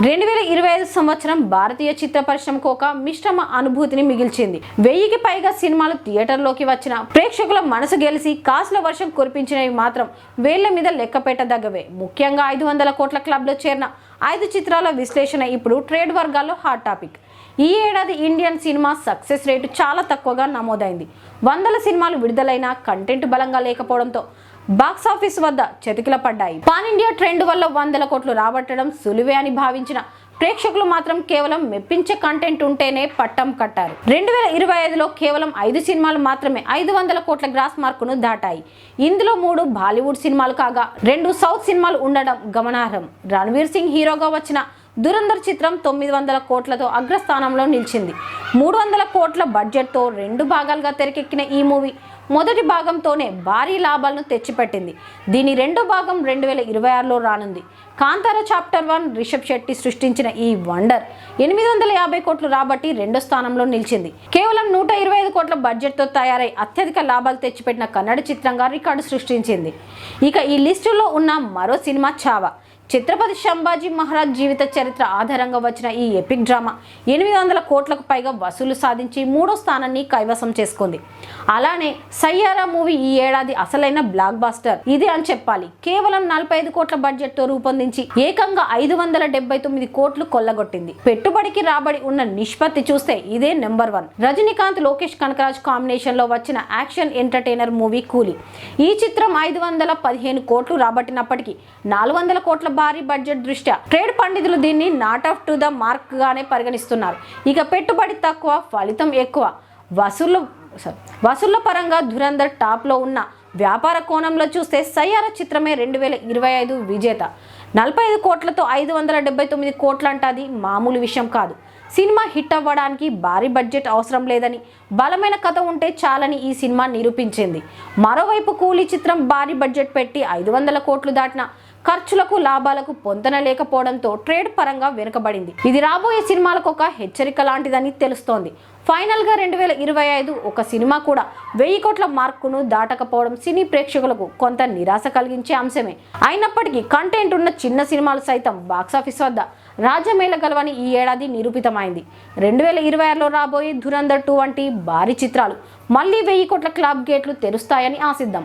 రెండు వేల ఇరవై ఐదు సంవత్సరం భారతీయ చిత్ర పరిశ్రమకు ఒక మిశ్రమ అనుభూతిని మిగిల్చింది. వెయ్యికి పైగా సినిమాలు థియేటర్లోకి వచ్చిన ప్రేక్షకుల మనసు గెలిచి కాసుల వర్షం కురిపించినవి మాత్రం వేళ్ళ మీద లెక్క పెట్టదగ్గవే. ముఖ్యంగా ఐదు వందల కోట్ల క్లబ్లో చేరిన ఐదు చిత్రాల విశ్లేషణ ఇప్పుడు ట్రేడ్ వర్గాల్లో హాట్ టాపిక్. ఈ ఏడాది ఇండియన్ సినిమా సక్సెస్ రేటు చాలా తక్కువగా నమోదైంది. వందల సినిమాలు విడుదలైన కంటెంట్ బలంగా లేకపోవడంతో బాక్స్ ఆఫీస్ వద్ద చతికిల పడ్డాయి. పాన్ ఇండియా ట్రెండ్ వల్ల వందల కోట్లు రాబట్టడం సులువే అని భావించిన ప్రేక్షకులు మాత్రం కేవలం మెప్పించే కంటెంట్ ఉంటేనే పట్టం కట్టారు. రెండు వేల ఇరవై ఐదులో కేవలం ఐదు సినిమాలు మాత్రమే ఐదు వందల కోట్ల గ్రాస్ మార్కును దాటాయి. ఇందులో మూడు బాలీవుడ్ సినిమాలు కాగా రెండు సౌత్ సినిమాలు ఉండడం గమనార్హం. రణ్వీర్ సింగ్ హీరోగా వచ్చిన దురంధర్ చిత్రం తొమ్మిది వందల కోట్లతో అగ్రస్థానంలో నిలిచింది. మూడు వందల కోట్ల బడ్జెట్తో రెండు భాగాలుగా తెరకెక్కిన ఈ మూవీ మొదటి భాగంతోనే భారీ లాభాలను తెచ్చిపెట్టింది. దీని రెండో భాగం రెండు వేల ఇరవై ఆరులో రానుంది. కాంతార చాప్టర్ వన్ రిషబ్ శెట్టి సృష్టించిన ఈ వండర్ ఎనిమిది వందల యాభై కోట్లు రాబట్టి రెండో స్థానంలో నిలిచింది. కేవలం నూట ఇరవై ఐదు కోట్ల బడ్జెట్తో తయారై అత్యధిక లాభాలు తెచ్చిపెట్టిన కన్నడ చిత్రంగా రికార్డు సృష్టించింది. ఇక ఈ లిస్టులో ఉన్న మరో సినిమా చావా. ఛత్రపతి సంభాజీ మహారాజ్ జీవిత చరిత్ర ఆధారంగా వచ్చిన ఈ ఎపిక్ డ్రామా ఎనిమిది వందల కోట్లకు పైగా వసూలు సాధించి మూడో స్థానాన్ని కైవసం చేసుకుంది. అలానే సయ్యారా మూవీ ఈ ఏడాది అసలైన బ్లాక్ బాస్టర్ ఇది అని చెప్పాలి. కేవలం నలభై ఐదు కోట్ల బడ్జెట్తో రూపొందించి ఏకంగా ఐదు వందల డెబ్బై తొమ్మిది కోట్లు కొల్లగొట్టింది. పెట్టుబడికి రాబడి ఉన్న నిష్పత్తి చూస్తే ఇదే నెంబర్ వన్ రజనీకాంత్ లోకేష్ కనకరాజ్ కాంబినేషన్లో వచ్చిన యాక్షన్ ఎంటర్టైనర్ మూవీ కూలీ. ఈ చిత్రం ఐదు వందల పదిహేను కోట్లు రాబట్టినప్పటికీ నాలుగు వందల కోట్ల భారీ బడ్జెట్ దృష్ట్యా ట్రేడ్ పండితులు దీన్ని not up to the mark గానే పరిగణిస్తున్నారు. ఇక పెట్టుబడి తక్కువ ఫలితం ఎక్కువ. వసూళ్ళు వసూళ్ళ పరంగా ధురంధర్ టాప్లో ఉన్న వ్యాపార కోణంలో చూస్తే సయ్యార చిత్రమే రెండు వేల ఇరవై ఐదు విజేత. నలభై ఐదు కోట్లతో ఐదు వందల డెబ్బై తొమ్మిది కోట్లంటే అది మామూలు విషయం కాదు. సినిమా హిట్ అవ్వడానికి భారీ బడ్జెట్ అవసరం లేదని బలమైన కథ ఉంటే చాలని ఈ సినిమా నిరూపించింది. మరోవైపు కూలీ చిత్రం భారీ బడ్జెట్ పెట్టి ఐదు వందల కోట్లు దాటిన ఖర్చులకు లాభాలకు పొందన లేకపోవడంతో ట్రేడ్ పరంగా వెనుకబడింది. ఇది రాబోయే సినిమాలకు ఒక హెచ్చరిక లాంటిదని తెలుస్తోంది. ఫైనల్గా రెండు వేల ఇరవై ఐదు ఒక సినిమా కూడా వెయ్యి కోట్ల మార్కును దాటకపోవడం సినీ ప్రేక్షకులకు కొంత నిరాశ కలిగించే అంశమే. అయినప్పటికీ కంటెంట్ ఉన్న చిన్న సినిమాలు సైతం బాక్సాఫీస్ వద్ద రాజ్యమేళగలవని ఈ ఏడాది నిరూపితమైంది. రెండు వేల ఇరవై ఆరులో రాబోయే ధురంధర్ టూ వంటి భారీ చిత్రాలు మళ్ళీ వెయ్యి కోట్ల క్లబ్ గేట్లు తెరుస్తాయని ఆశిద్దాం.